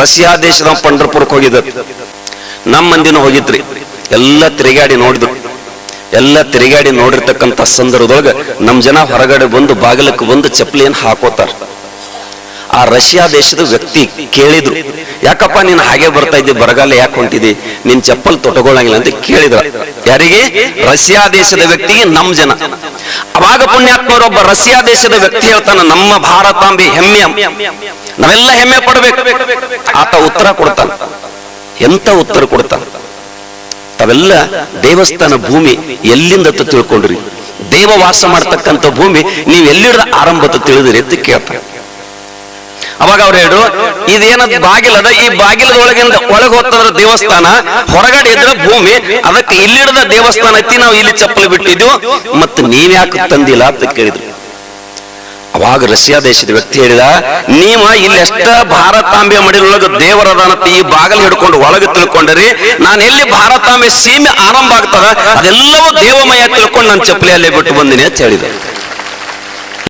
Russia ದೇಶದ ಪಂಡರ್ಪುರಕ್ಕೆ ಹೋಗಿದ್ದ. ನಮ್ಮ ಮಂದಿನೂ ಹೋಗಿದ್ರಿ. ಎಲ್ಲ ತಿರುಗಾಡಿ ನೋಡಿದ್ರು ಎಲ್ಲ ತಿರುಗಾಡಿ ನೋಡಿರ್ತಕ್ಕಂಥ ಸಂದರ್ಭದೊಳಗೆ ನಮ್ಮ ಜನ ಹೊರಗಡೆ ಬಂದು ಬಾಗಿಲಕ್ಕೆ ಬಂದು ಚಪ್ಪಲಿಯನ್ನು ಹಾಕೋತಾರ. ಆ ರಷ್ಯಾ ದೇಶದ ವ್ಯಕ್ತಿ ಕೇಳಿದ್ರು, ಯಾಕಪ್ಪ ನೀನು ಹಾಗೆ ಬರ್ತಾ ಇದ್ದಿ, ಬರಗಾಲ ಯಾಕೆ ಹೊಂಟಿದಿ? ನಿನ್ ಚಪ್ಪಲ್ ತೊಟಗೊಳ್ಳಂಗಿಲ್ಲ ಅಂತ ಕೇಳಿದ್ರ. ಯಾರಿಗೆ? ರಷ್ಯಾ ದೇಶದ ವ್ಯಕ್ತಿಗೆ ನಮ್ಮ ಜನ. ಅವಾಗ ಪುಣ್ಯಾತ್ಮರೊಬ್ಬ ರಷ್ಯಾ ದೇಶದ ವ್ಯಕ್ತಿ ಹೇಳ್ತಾನ, ನಮ್ಮ ಭಾರತಾಂಬಿ ಹೆಮ್ಮೆ ನಾವೆಲ್ಲ ಹೆಮ್ಮೆ ಪಡ್ಬೇಕು ಆತ ಉತ್ತರ ಕೊಡ್ತಾನ. ಎಂತ ಉತ್ತರ ಕೊಡ್ತಾನ? ತಾವೆಲ್ಲ ದೇವಸ್ಥಾನ ಭೂಮಿ ಎಲ್ಲಿಂದ ತಿಳ್ಕೊಂಡ್ರಿ. ದೇವ ವಾಸ ಮಾಡ್ತಕ್ಕಂಥ ಭೂಮಿ ನೀವು ಎಲ್ಲಿಡ್ದ ಆರಂಭ ಅಂತ ತಿಳಿದ್ರಿ ಅಂತ ಕೇಳ್ತಾರೆ ಅವಾಗ ಅವ್ರು ಹೇಳು ಬಾಗಿಲ ಅದ? ಈ ಬಾಗಿಲದ ಒಳಗಿಂದ ಒಳಗೆ ಹೋಗ್ತದ್ರ ದೇವಸ್ಥಾನ, ಹೊರಗಡೆ ಇದ್ರ ಭೂಮಿ, ಅದಕ್ಕೆ ಇಲ್ಲಿಡದ ದೇವಸ್ಥಾನ ಐತಿ, ನಾವು ಇಲ್ಲಿ ಚಪ್ಪಲಿ ಬಿಟ್ಟಿದ್ವು. ಮತ್ತೆ ನೀವ್ಯಾಕೆ ತಂದಿಲ್ಲ ಅಂತ ಕೇಳಿದ್ರು. ಅವಾಗ ರಷ್ಯಾ ದೇಶದ ವ್ಯಕ್ತಿ ಹೇಳಿದ, ನೀವ ಇಲ್ಲಿ ಎಷ್ಟ ಭಾರತಾಂಬೆ ಮಡಿಲೊಳಗ ದೇವರದಾನತ್ತ ಈ ಬಾಗಿಲು ಹಿಡ್ಕೊಂಡು ಒಳಗೆ ತಿಳ್ಕೊಂಡ್ರಿ. ನಾನು ಎಲ್ಲಿ ಭಾರತಾಂಬೆ ಸೀಮೆ ಆರಂಭ ಆಗ್ತದ, ಅದೆಲ್ಲವೂ ದೇವಮಯ ತಿಳ್ಕೊಂಡು ನಾನು ಚಪ್ಪಲಿಯಲ್ಲೇ ಬಿಟ್ಟು ಬಂದಿನಿ ಅಂತ ಹೇಳಿದ.